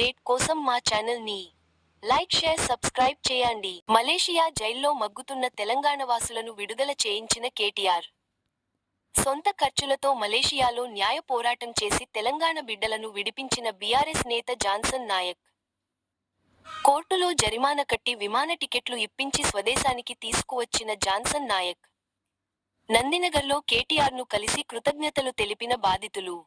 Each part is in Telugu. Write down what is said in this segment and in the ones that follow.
అప్డేట్ కోసం మా ఛానల్ని లైక్ షేర్ సబ్స్క్రైబ్ చేయండి. మలేషియా జైల్లో మగ్గుతున్న తెలంగాణ వాసులను విడుదల చేయించిన కేటీఆర్. సొంత ఖర్చులతో మలేషియాలో న్యాయ పోరాటం చేసి తెలంగాణ బిడ్డలను విడిపించిన బీఆర్ఎస్ నేత జాన్సన్ నాయక్. కోర్టులో జరిమానా కట్టి విమాన టికెట్లు ఇప్పించి స్వదేశానికి తీసుకువచ్చిన జాన్సన్ నాయక్. నందినగర్లో కేటీఆర్ను కలిసి కృతజ్ఞతలు తెలిపిన బాధితులు.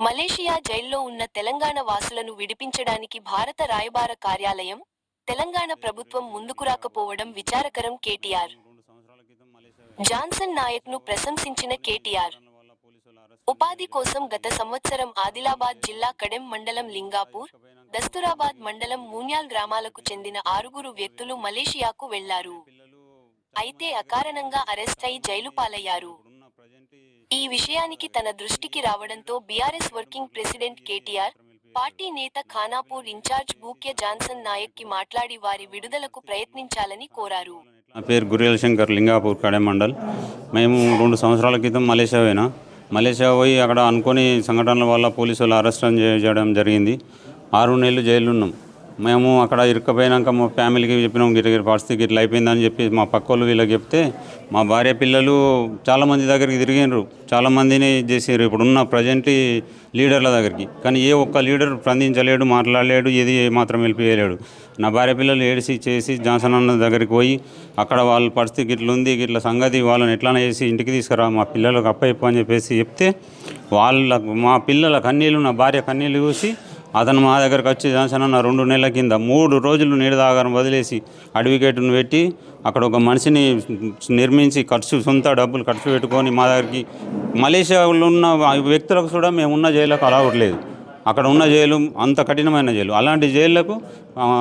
మలేషియా జైల్లో ఉన్న తెలంగాణ వాసులను విడిపించడానికి భారత రాయబార కార్యాలయం తెలంగాణ ప్రభుత్వం ముందుకు రాకపోవడం విచారకరం కేటీఆర్. జాన్సన్ నాయక్ను ప్రశంసించిన కేటీఆర్. ఉపాధి కోసం గత సంవత్సరం ఆదిలాబాద్ జిల్లా కడెం మండలం లింగాపూర్ దస్తురాబాద్ మండలం మూన్యాల్ గ్రామాలకు చెందిన ఆరుగురు వ్యక్తులు మలేషియాకు వెళ్ళారు. అయితే అకారణంగా అరెస్ట్ అయి జైలు పాలయ్యారు. ఈ విషయానికి తన దృష్టికి రావడంతో BRS working president KTR party నేత ఖానాపూర్ ఇన్ఛార్జ్ బూక్య జాన్సన్ నాయక్కి మాట్లాడి వారి విడుదలకు ప్రయత్నించాలని కోరారు. నా పేరు గురియల్ శంకర్ లింగాపూర్ కడే మండల్. మేము రెండు సంవత్సరాల క్రితం మలేషియా పోయినా. మలేషియా పోయి అక్కడ అనుకోని సంఘటనల వల్ల పోలీసులు అరెస్ట్ చేయడం జరిగింది. ఆరు నెలలు జైలు ఉన్నాం. మేము అక్కడ ఇరుక్కపోయినాక మా ఫ్యామిలీకి చెప్పినాం గిట్ల గిట్ల పరిస్థితి ఇట్లా అయిపోయిందని చెప్పి మా పక్క వాళ్ళు వీళ్ళకి చెప్తే మా భార్య పిల్లలు చాలామంది దగ్గరికి తిరిగినారు చాలామందిని చేసారు ఇప్పుడున్న ప్రజెంట్ లీడర్ల దగ్గరికి. కానీ ఏ ఒక్క లీడర్ స్పందించలేడు మాట్లాడలేడు ఏది మాత్రం వెళ్ళిపోయలేడు నా భార్య పిల్లలు ఏడిసి చేసి జాన్సన్ అన్న దగ్గరికి పోయి అక్కడ వాళ్ళ పరిస్థితి గిట్ల ఉంది గిట్ల సంగతి వాళ్ళని ఎట్లా చేసి ఇంటికి తీసుకురా మా పిల్లలకు అప్పయిపో అని చెప్పేసి చెప్తే వాళ్ళ మా పిల్లల కన్నీళ్ళు నా భార్య కన్నీళ్ళు చూసి అతను మా దగ్గరకు వచ్చి జాన్సన్ రెండు నెలల కింద మూడు రోజులు నీడ దాగారం వదిలేసి అడ్వకేట్ను పెట్టి అక్కడ ఒక మనిషిని నిర్మించి ఖర్చు సొంత డబ్బులు ఖర్చు పెట్టుకొని మా దగ్గరికి మలేషియాలో ఉన్న వ్యక్తులకు కూడా మేము ఉన్న జైలుకు అలవట్లేదు అక్కడ ఉన్న జైలు అంత కఠినమైన జైలు. అలాంటి జైళ్ళకు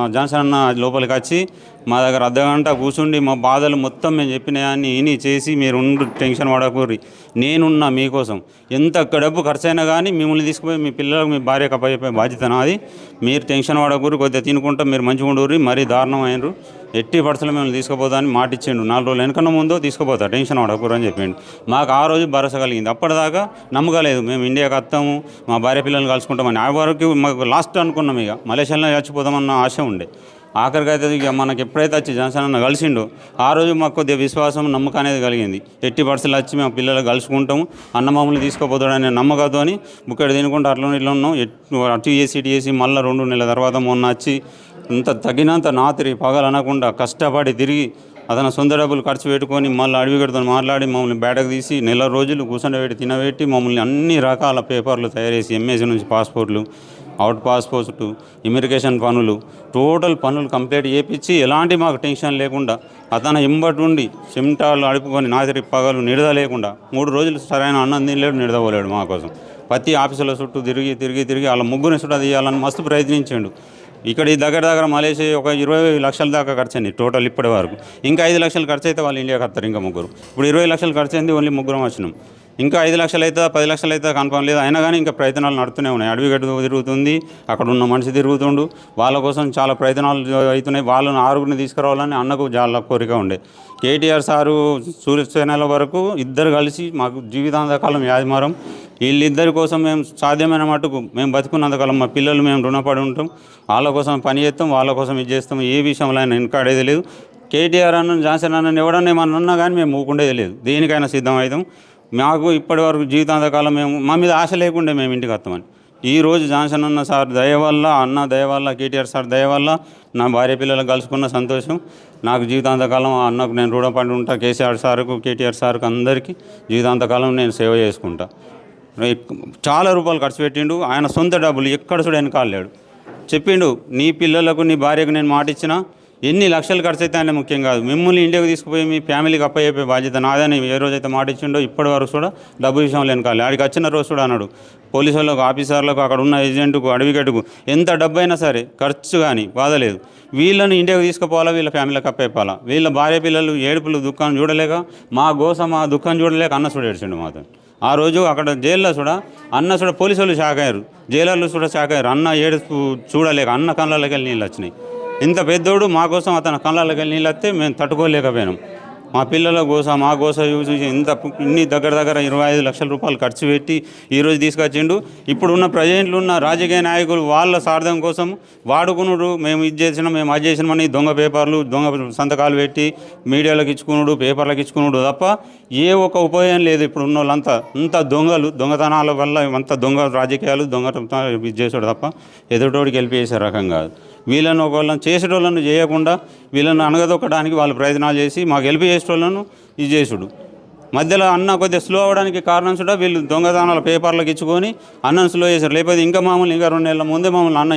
జాన్సన్ అన్న లోపలికి వచ్చి మా దగ్గర అర్ధగంట కూర్చుండి మా బాధలు మొత్తం మేము చెప్పినవన్నీ విని చేసి మీరు ఉండు టెన్షన్ పడకూరి నేనున్నా మీకోసం. ఎంత డబ్బు ఖర్చు అయినా కానీ మిమ్మల్ని తీసుకుపోయి మీ పిల్లలకు మీ భార్యకు అప్పచెప్పే బాధ్యత నాది. మీరు టెన్షన్ పడకూరి కొద్దిగా తినుకుంటా మీరు మంచిగా ఉండూరి మరీ దారుణం అయినరు ఎట్టి పడుతులు మిమ్మల్ని తీసుకుపోతా అని మాట ఇచ్చిండు. నాలుగు రోజులు వెనకన్నా ముందో తీసుకుపోతా. టెన్షన్ పడకూరు అని చెప్పిండు. మాకు ఆ రోజు భరోసా కలిగింది. అప్పటిదాకా నమ్మకలేదు మేము ఇండియాకి వస్తాము మా భార్య పిల్లల్ని కలుసుకుంటామని. ఆ వరకు మాకు లాస్ట్ అనుకున్నాం ఇక. మలేషియాలో చచ్చిపోదామన్న ఆశ ఉండే. ఆఖరికి అయితే ఇక మనకి ఎప్పుడైతే వచ్చి జనసేన కలిసిండో ఆ రోజు మాకు కొద్దిగా విశ్వాసం నమ్మకం అనేది కలిగింది. ఎట్టి పరిస్థితులు వచ్చి మేము పిల్లలు కలుసుకుంటాము అన్న మమ్మల్ని తీసుకోపోతాడనే నమ్మకంతో బుక్కడ తినుకుంటూ అట్లా ఇట్లా ఉన్నాం. అటు చేసి ఇటు చేసి మళ్ళీ రెండు నెలల తర్వాత మొన్న వచ్చి అంత తగినంత నాతిరి పగలు అనకుండా కష్టపడి తిరిగి అతను సొంత డబ్బులు ఖర్చు పెట్టుకొని మళ్ళీ అడవిగడితో మాట్లాడి మమ్మల్ని బయటకు తీసి నెల రోజులు కూర్చొని పెట్టి తినబెట్టి మమ్మల్ని అన్ని రకాల పేపర్లు తయారు చేసి ఎంఎస్సీ నుంచి పాస్పోర్ట్లు అవుట్ పాస్పోర్ట్ ఇమిగ్రేషన్ పనులు టోటల్ పనులు కంప్లీట్ చేపించి ఎలాంటి మాకు టెన్షన్ లేకుండా అతను ఇంబటి ఉండి చెమటాలు అడుపుకొని నాదిరి పగలు నిడద లేకుండా మూడు రోజులు సరైన అన్నం తినలేడు నిడదపోలేడు మా కోసం. ప్రతి ఆఫీసుల చుట్టూ తిరిగి తిరిగి తిరిగి వాళ్ళ ముగ్గురిని చుట్టూ తీయాలని మస్తు ప్రయత్నించాడు. ఇక్కడ ఈ దగ్గర దగ్గర మలేషియా ఒక ఇరవై లక్షల దాకా ఖర్చు అయింది టోటల్ ఇప్పటి వరకు. ఇంకా ఐదు లక్షలు ఖర్చు అయితే వాళ్ళు ఇండియాకి వస్తారు ఇంకా ముగ్గురు. ఇప్పుడు ఇరవై లక్షలు ఖర్చు అయింది ఓన్లీ ముగ్గురం వచ్చినాం. ఇంకా ఐదు లక్షలు అవుతుందా పది లక్షలు అవుతుందా కన్ఫర్మ్ లేదు. అయినా కానీ ఇంకా ప్రయత్నాలు నడుతూనే ఉన్నాయి. అడవి గట్టు తిరుగుతుంది అక్కడ ఉన్న మనిషి తిరుగుతుండు. వాళ్ళ కోసం చాలా ప్రయత్నాలు అవుతున్నాయి. వాళ్ళని ఆరుగురిని తీసుకురావాలని అన్నకు చాలా కోరిక ఉండే. కేటీఆర్ సారు సూర్యసేనల వరకు ఇద్దరు కలిసి మాకు జీవితాంతకాలం యాజమారం. వీళ్ళిద్దరి కోసం మేము సాధ్యమైన మటుకు మేము బతుకున్నంతకాలం మా పిల్లలు మేము రుణపడి ఉంటాం. వాళ్ళ కోసం పని చేస్తాం వాళ్ళ కోసం ఇది చేస్తాం. ఏ విషయంలో అయినా వెనకాడేది లేదు. కేటీఆర్ అన్న జాన్సన్ అన్న ఎవడన్నా ఏమన్నా ఉన్నా కానీ మేము ఊకుండేది లేదు. దేనికైనా సిద్ధం అవుతాం. మాకు ఇప్పటి వరకు జీవితాంతకాలం మేము మా మీద ఆశ లేకుండే మేము ఇంటికి వస్తామని. ఈ రోజు జాన్సన్ అన్న సార్ దయ వల్ల అన్న దయ వల్ల కేటీఆర్ సార్ దయ వల్ల నా భార్య పిల్లలు కలుసుకున్న సంతోషం. నాకు జీవితాంతకాలం ఆ అన్నకు నేను రుణపడి ఉంటా కేసీఆర్ సార్కు కేటీఆర్ సార్కు అందరికీ జీవితాంతకాలం నేను సేవ చేసుకుంటా. చాలా రూపాయలు ఖర్చు పెట్టిండు ఆయన సొంత డబ్బులు ఎక్కడ చూడ కాలేడు చెప్పిండు నీ పిల్లలకు నీ భార్యకు నేను మాట ఇచ్చినా ఎన్ని లక్షలు ఖర్చు అయితే ముఖ్యం కాదు. మిమ్మల్ని ఇండియాకి తీసుకుపోయి మీ ఫ్యామిలీకి అప్పయ్యే బాధ్యత నాదని. ఏ రోజైతే మాట ఇచ్చిండో ఇప్పటి వరకు కూడా డబ్బు విషయంలో వెనకాలి. ఆడికి వచ్చిన రోజు కూడా అన్నాడు. పోలీసు వాళ్ళకు ఆఫీసర్లకు అక్కడ ఉన్న ఏజెంట్కు అడవిగట్టుకు ఎంత డబ్బు అయినా సరే ఖర్చు కానీ బాధలేదు వీళ్ళని ఇండియాకి తీసుకుపోవాలా? వీళ్ళ ఫ్యామిలీకి అప్పయిపోవాలా వీళ్ళ భార్య పిల్లలు ఏడుపులు దుఃఖం చూడలేక మా గోస మా దుఃఖం చూడలేక అన్న చూడ ఏడ్చిండు మాతో. ఆ రోజు అక్కడ జైల్లో చూడ అన్న చూడ పోలీసు వాళ్ళు షాక్ అయ్యారు. జైలర్లు చూడ షాక్ అయ్యారు. అన్న ఏడుపు చూడలేక అన్న కళ్ళకి వెళ్ళి నీళ్ళు వచ్చినాయి. ఇంత పెద్దోడు మా కోసం అతని కళ్ళకి నీళ్ళు వస్తే మేము తట్టుకోలేకపోయాం మా పిల్లల కోసం మా కోసం చూసి ఇంత ఇన్ని దగ్గర దగ్గర ఇరవై ఐదు లక్షల రూపాయలు ఖర్చు పెట్టి ఈరోజు తీసుకొచ్చిండు. ఇప్పుడున్న ప్రజెంట్లు ఉన్న రాజకీయ నాయకులు వాళ్ళ సార్థం కోసం వాడుకునుడు మేము ఇది చేసినాం మేము అది చేసినామని దొంగ పేపర్లు దొంగ సంతకాలు పెట్టి మీడియాలకు ఇచ్చుకునుడు పేపర్లకు ఇచ్చుకునుడు తప్ప ఏ ఒక్క ఉపయోగం లేదు ఇప్పుడు ఉన్న వాళ్ళంతా అంత దొంగలు దొంగతనాల వల్ల అంత దొంగ రాజకీయాలు దొంగ ఇది చేసాడు తప్ప ఎదుటోడికి వెళ్ళిపోయేసే రకం కాదు. వీళ్ళను ఒకళ్ళని చేసేటోళ్ళను చేయకుండా వీళ్ళను అనగదొక్కడానికి వాళ్ళు ప్రయత్నాలు చేసి మాకు హెల్ప్ చేసేటోళ్ళను ఇది చేసుడు. మధ్యలో అన్న కొద్దిగా స్లో అవ్వడానికి కారణం కూడా వీళ్ళు దొంగదానాల పేపర్లకు ఇచ్చుకొని అన్నం స్లో చేశారు. లేకపోతే ఇంకా మామూలు ఇంకా రెండు నెలల ముందే మమ్మల్ని అన్న